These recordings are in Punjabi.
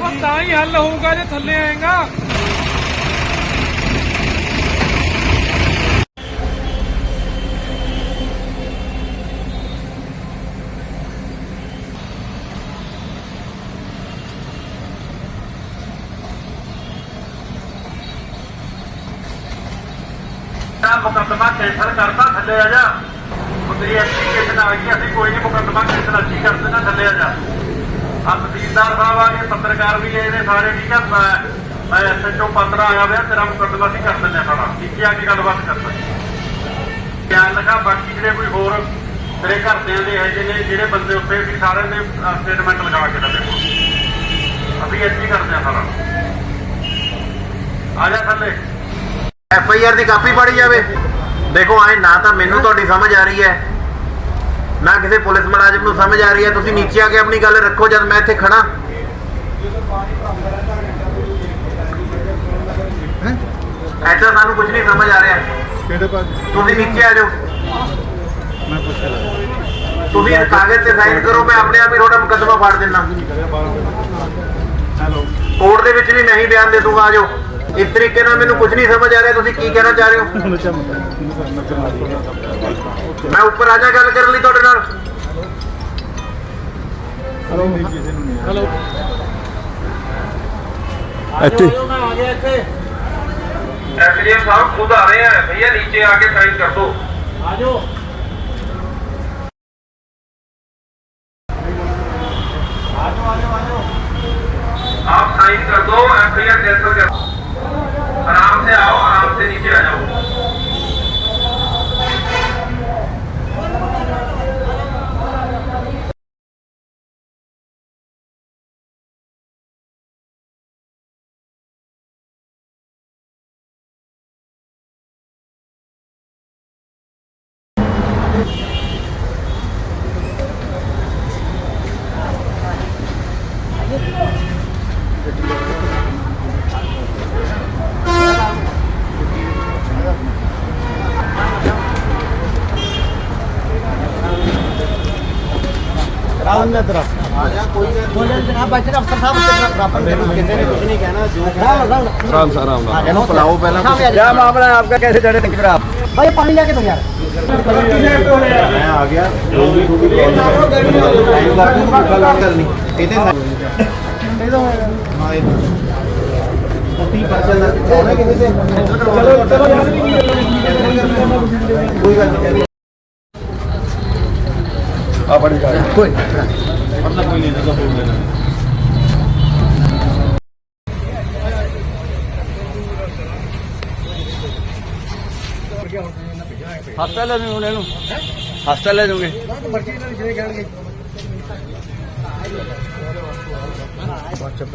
ਉਹ ਤਾਂ ਹੀ ਹੱਲ ਹੋਊਗਾ ਜੇ ਥੱਲੇ ਆਏਗਾ। ਤਾਂ ਮੁਕੱਦਮਾ ਕੈਂਸਲ ਕਰਤਾ, ਥੱਲੇ ਆ ਜਾ। ਮੁੰਦਰੀ ਐਪਲੀਕੇਸ਼ਨ ਆ? ਗਈ ਅਸੀਂ ਕੋਈ ਨਹੀਂ ਮੁਕੱਦਮਾ ਕੈਂਸਲ ਅਸੀਂ ਕਰ ਦੇਣਾ, ਥੱਲੇ ਆ ਜਾ। ਆ ਤਹਿਸੀਲਦਾਰ ਸਾਹਿਬ ਆ ਗਏ ਪੱਤਰਕਾਰ ਵੀ ਆਏ ਨੇ ਸਾਰੇ, ਠੀਕ ਆ? ਮੈਂ ਐਸਐਚਓ ਪੱਤਰ ਆਇਆ ਹੋਇਆ, ਤੇਰਾ ਮੁਕੱਦਮਾ ਅਸੀਂ ਕਰ ਦਿੰਦੇ ਸਾਡਾ। ਠੀਕ ਆ ਕੀ ਗੱਲਬਾਤ ਕਰਦਾ ਧਿਆਨ ਲਗਾ ਬਾਕੀ ਜਿਹੜੇ ਕੋਈ ਹੋਰ ਤੇਰੇ ਘਰਦਿਆਂ ਦੇ ਹੈਗੇ ਨੇ, ਜਿਹੜੇ ਬੰਦੇ ਉੱਤੇ ਵੀ ਸਾਰਿਆਂ ਦੇ ਸਟੇਟਮੈਂਟ ਲਗਾ ਕੇ ਦਿੰਦੇ ਅਸੀਂ ਇੱਥੇ ਕਰਦੇ ਆ ਸਾਰਾ। ਆ ਜਾ ਥੱਲੇ। ਐਫ ਆਈ ਆਰ ਦੀ ਕਾਪੀ ਪੜੀ ਜਾਵੇ। ਦੇਖੋ, ਆਏ ਨਾ ਤਾਂ ਮੈਨੂੰ ਤੁਹਾਡੀ ਸਮਝ ਆ ਰਹੀ ਹੈ। ਨਾ ਕਿਸੇ ਪੁਲਿਸ ਮੁਲਾਜ਼ਮ ਨੂੰ ਸਮਝ ਆ ਰਹੀ ਹੈ ਤੁਸੀਂ ਨੀਚੇ ਆ ਕੇ ਆਪਣੀ ਗੱਲ ਰੱਖੋ ਜਦ ਮੈਂ ਇੱਥੇ ਖੜਾ ਐਦਾਂ ਸਾਨੂੰ ਕੁਝ ਨਹੀਂ ਸਮਝ ਆ ਰਿਹਾ। ਕਿਹੜੇ ਪਾਸ? ਤੁਸੀਂ ਨੀਚੇ ਆ ਜਾਓ। ਮੈਂ ਪੁੱਛ ਲਿਆ ਤੁਸੀਂ ਕਾਗਜ਼ ਤੇ ਸਾਈਨ ਕਰੋ ਮੈਂ ਆਪਣੇ ਆਪ ਹੀ ਤੁਹਾਡਾ ਮੁਕੱਦਮਾ ਫਾੜ ਦਿੰਦਾ। ਹੈਲੋ। ਕੋਰਟ ਦੇ ਵਿੱਚ ਵੀ ਮੈਂ ਹੀ ਬਿਆਨ ਦੇ ਦੂੰਗਾ ਆ ਜਾਓ। ਇਸ ਤਰੀਕੇ ਨਾਲ ਮੈਨੂੰ ਕੁਝ ਨਹੀਂ ਸਮਝ ਆ ਰਿਹਾ ਤੁਸੀਂ ਕੀ ਕਹਿਣਾ ਚਾਹ ਰਹੇ ਹੋ ਹੁਣ ਚਮਕਾ ਮੈਂ ਉੱਪਰ ਆ ਜਾ ਗੱਲ ਕਰਨ ਲਈ ਤੁਹਾਡੇ ਨਾਲ ਹੈਲੋ एसडीएम साहब खुद आ रहे हैं भैया नीचे आके साइन कर दो आप साइन कर दो एफ आई आर कैंसिल कर ਇਹਨੂੰ ਬੁਲਾਓ ਪਹਿਲਾਂ क्या मामला है आपका कैसे चढ़े टंकी पर आप भाई पानी लेके दो यार ਮੈਂ ਆ ਗਿਆ ਜੋ ਵੀ ਤੁਹਾਡੀ ਟਾਈਮ ਲੱਗ ਜੂ ਕੋਈ ਗੱਲ ਨਹੀਂ ਇਹਦੇ ਨਾਲ ਹਾਂ ਇਹ ਪੱਤੀ ਪਰਚਾ ਦਾ ਹੋਣਾ ਕਿਸੇ ਤੇ ਚਲੋ ਚਲੋ ਕੋਈ ਗੱਲ ਨਹੀਂ आप ਕੋਈ। ਮਤਲਬ ਕੋਈ ਨਹੀਂ ਇਹਦਾ ਹੋ ਦੇਣਾ ਹਸਪਤਾਲ ਲੈ ਜੂਗੇ। ਇਹਨੂੰ ਹਸਪਤਾਲ ਲੈ ਜੂਗੇ ਮਰਜ਼ੀ ਨਾਲ ਜਿਹੜੇ ਕਹਿਣਗੇ ਵਾਟਸਐਪ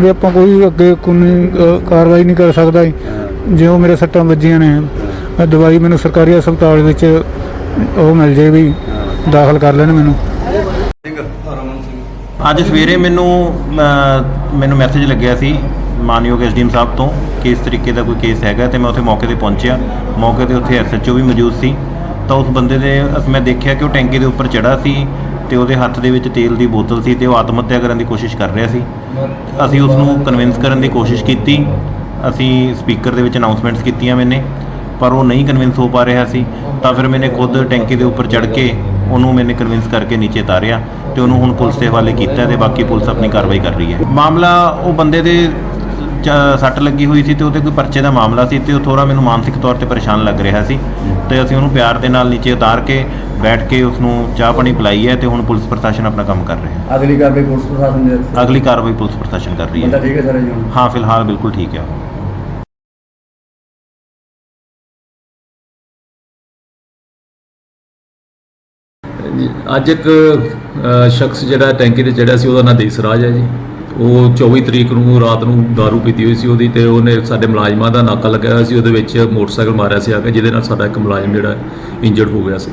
ਵੀ ਆਪਾਂ ਕੋਈ ਅੱਗੇ ਕਾਨੂੰਨੀ ਅ, ਕਾਰਵਾਈ ਨਹੀਂ ਕਰ ਸਕਦਾ ਜੀ। ਜਿਉਂ ਮੇਰੇ ਸੱਟਾਂ ਵੱਜੀਆਂ ਨੇ ਆਹ ਦਵਾਈ ਮੈਨੂੰ ਸਰਕਾਰੀ ਹਸਪਤਾਲ ਵਿੱਚ ਉਹ ਮਿਲ ਜੇ ਦਾਖਲ ਕਰ ਲੈਣ ਮੈਨੂੰ। ਅੱਜ ਸਵੇਰੇ ਮੈਨੂੰ ਅ, ਮੈਨੂੰ ਮੈਸੇਜ ਲੱਗਿਆ ਸੀ ਮਾਨਯੋਗ ਐਸਡੀਐਮ ਸਾਹਿਬ ਤੋਂ ਕਿ ਇਸ ਤਰੀਕੇ ਦਾ ਕੋਈ ਕੇਸ ਹੈਗਾ ਤੇ ਮੈਂ ਉੱਥੇ ਮੌਕੇ ਤੇ ਪਹੁੰਚਿਆ। ਮੌਕੇ ਤੇ ਉੱਥੇ ਐਸਐਚਓ ਵੀ ਮੌਜੂਦ ਸੀ। ਤਾਂ ਉਸ ਬੰਦੇ ਦੇ ਅਸ- ਮੈਂ ਦੇਖਿਆ ਕਿ ਉਹ ਟੈਂਕੀ ਦੇ ਉੱਪਰ ਚੜਾ ਸੀ। ਤੇ ਉਹਦੇ ਹੱਥ ਦੇ ਵਿੱਚ ਤੇਲ ਦੀ ਬੋਤਲ ਸੀ ਤੇ ਉਹ ਆਤਮ ਹੱਤਿਆ ਕਰਨ ਦੀ ਕੋਸ਼ਿਸ਼ ਕਰ ਰਿਹਾ ਸੀ। ਅਸੀਂ ਉਸ ਨੂੰ ਕਨਵਿੰਸ ਕਰਨ ਦੀ ਕੋਸ਼ਿਸ਼ ਕੀਤੀ। ਅਸੀਂ ਸਪੀਕਰ ਦੇ ਵਿੱਚ ਅਨਾਉਂਸਮੈਂਟਸ ਕੀਤੀਆਂ ਮੈਨੇ, ਪਰ ਉਹ ਨਹੀਂ ਕਨਵਿੰਸ ਹੋ ਪਾ ਰਿਹਾ ਸੀ। ਤਾਂ ਫਿਰ ਮੈਨੇ ਖੁਦ ਟੈਂਕੀ ਦੇ ਉੱਪਰ ਚੜ੍ਹ ਕੇ ਉਹਨੂੰ ਮੈਨੇ ਕਨਵਿੰਸ ਕਰਕੇ ਨੀਚੇ ਤਾਰਿਆ ਤੇ ਉਹਨੂੰ ਹੁਣ ਪੁਲਿਸ ਦੇ ਹਵਾਲੇ ਕੀਤਾ ਤੇ ਬਾਕੀ ਪੁਲਿਸ ਆਪਣੀ ਕਾਰਵਾਈ ਕਰ ਰਹੀ ਹੈ। ਮਾਮਲਾ ਉਹ ਬੰਦੇ ਦੇ ਸੱਟ ਲੱਗੀ ਹੋਈ ਸੀ ਤੇ ਉਹਦੇ ਕੋਈ ਪਰਚੇ ਦਾ ਮਾਮਲਾ ਸੀ ਤੇ ਉਹ ਥੋੜਾ ਮੈਨੂੰ ਮਾਨਸਿਕ ਤੌਰ ਤੇ ਪਰੇਸ਼ਾਨ ਲੱਗ ਰਿਹਾ ਸੀ ਤੇ ਅਸੀਂ ਉਹਨੂੰ ਪਿਆਰ ਦੇ ਨਾਲ ਨੀਚੇ ਉਤਾਰ ਕੇ ਬੈਠ ਕੇ ਉਸ ਨੂੰ ਚਾਹ ਪਾਣੀ ਪਿਲਾਈ ਹੈ ਤੇ ਹੁਣ ਪੁਲਿਸ ਪ੍ਰਸ਼ਾਸਨ ਆਪਣਾ ਕੰਮ ਕਰ ਰਿਹਾ ਹੈ। ਅਗਲੀ ਕਾਰਵਾਈ ਪੁਲਿਸ ਪ੍ਰਸ਼ਾਸਨ ਦੇ ਅਗਲੀ ਕਾਰਵਾਈ ਪੁਲਿਸ ਪ੍ਰਸ਼ਾਸਨ ਕਰ ਰਹੀ ਹੈ। ਠੀਕ ਹੈ ਸਰ ਜੀ ਹੁਣ? ਹਾਂ ਫਿਲਹਾਲ ਬਿਲਕੁਲ ਠੀਕ ਹੈ ਅੱਜ ਇੱਕ ਸ਼ਖਸ ਜਿਹੜਾ ਟੈਂਕੀ ਤੇ ਚੜਿਆ ਸੀ ਉਹਦਾ ਨਾਂ ਦੇਸਰਾਜ ਹੈ ਜੀ। ਉਹ 24 ਤਰੀਕ ਨੂੰ ਰਾਤ ਨੂੰ दारू ਪੀਤੀ ਹੋਈ ਸੀ ਉਹਦੀ ਤੇ ਉਹਨੇ ਸਾਡੇ ਮੁਲਾਜ਼ਮਾਂ ਦਾ ਨਾਕਾ ਲੱਗਿਆ ਹੋਇਆ ਸੀ ਉਹਦੇ ਵਿੱਚ ਮੋਟਰਸਾਈਕਲ ਮਾਰਿਆ ਸੀ ਆ ਕੇ ਜਿਹਦੇ ਨਾਲ ਸਾਡਾ ਇੱਕ ਮੁਲਾਜ਼ਮ ਜਿਹੜਾ ਇੰਜਰਡ ਹੋ ਗਿਆ ਸੀ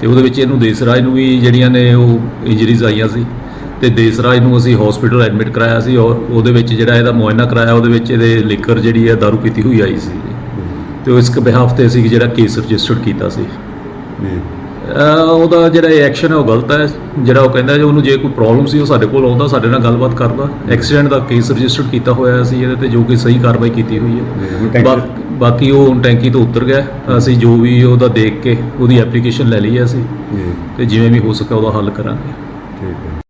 ਤੇ ਉਹਦੇ ਵਿੱਚ ਇਹਨੂੰ ਦੇਸਰਾਜ ਨੂੰ ਵੀ ਜਿਹੜੀਆਂ ਨੇ ਉਹ ਇੰਜਰੀਜ਼ ਆਈਆਂ ਸੀ ਤੇ ਦੇਸਰਾਜ ਨੂੰ ਅਸੀਂ ਹਸਪੀਟਲ ਐਡਮਿਟ ਕਰਾਇਆ ਸੀ ਔਰ ਉਹਦੇ ਵਿੱਚ ਜਿਹੜਾ ਇਹਦਾ ਮੁਆਇਨਾ ਕਰਾਇਆ ਉਹਦੇ ਵਿੱਚ ਇਹਦੇ ਲਿਕਰ ਜਿਹੜੀ ਹੈ दारू ਪੀਤੀ ਹੋਈ ਆਈ ਸੀ ਤੇ ਇਸ ਬਿਹਾਫ ਤੇ ਅਸੀਂ ਜਿਹੜਾ ਕੇਸ ਰਜਿਸਟਰਡ ਕੀਤਾ ਸੀ ਅਹ ਉਹਦਾ ਜਿਹੜਾ ਐਕਸ਼ਨ ਹੈ ਉਹ ਗਲਤ ਹੈ। ਜਿਹੜਾ ਉਹ ਕਹਿੰਦਾ ਜੇ ਉਹਨੂੰ ਜੇ ਕੋਈ ਪ੍ਰੋਬਲਮ ਸੀ ਉਹ ਸਾਡੇ ਕੋਲ ਆਉਂਦਾ ਸਾਡੇ ਨਾਲ ਗੱਲਬਾਤ ਕਰਦਾ। ਐਕਸੀਡੈਂਟ ਦਾ ਕੇਸ ਰਜਿਸਟਰਡ ਕੀਤਾ ਹੋਇਆ ਸੀ ਇਹਦੇ ਤੇ ਜੋ ਕਿ ਸਹੀ ਕਾਰਵਾਈ ਕੀਤੀ ਹੋਈ ਹੈ। ਬਾਕੀ ਉਹ ਹੁਣ ਟੈਂਕੀ ਤੋਂ ਉਤਰ ਗਿਆ। ਅਸੀਂ ਜੋ ਵੀ ਉਹਦਾ ਦੇਖ ਕੇ ਉਹਦੀ ਐਪਲੀਕੇਸ਼ਨ ਲੈ ਲਈ ਹੈ ਅਸੀਂ। ਤੇ ਜਿਵੇਂ ਵੀ ਹੋ ਸਕਿਆ ਉਹਦਾ ਹੱਲ ਕਰਾਂਗੇ।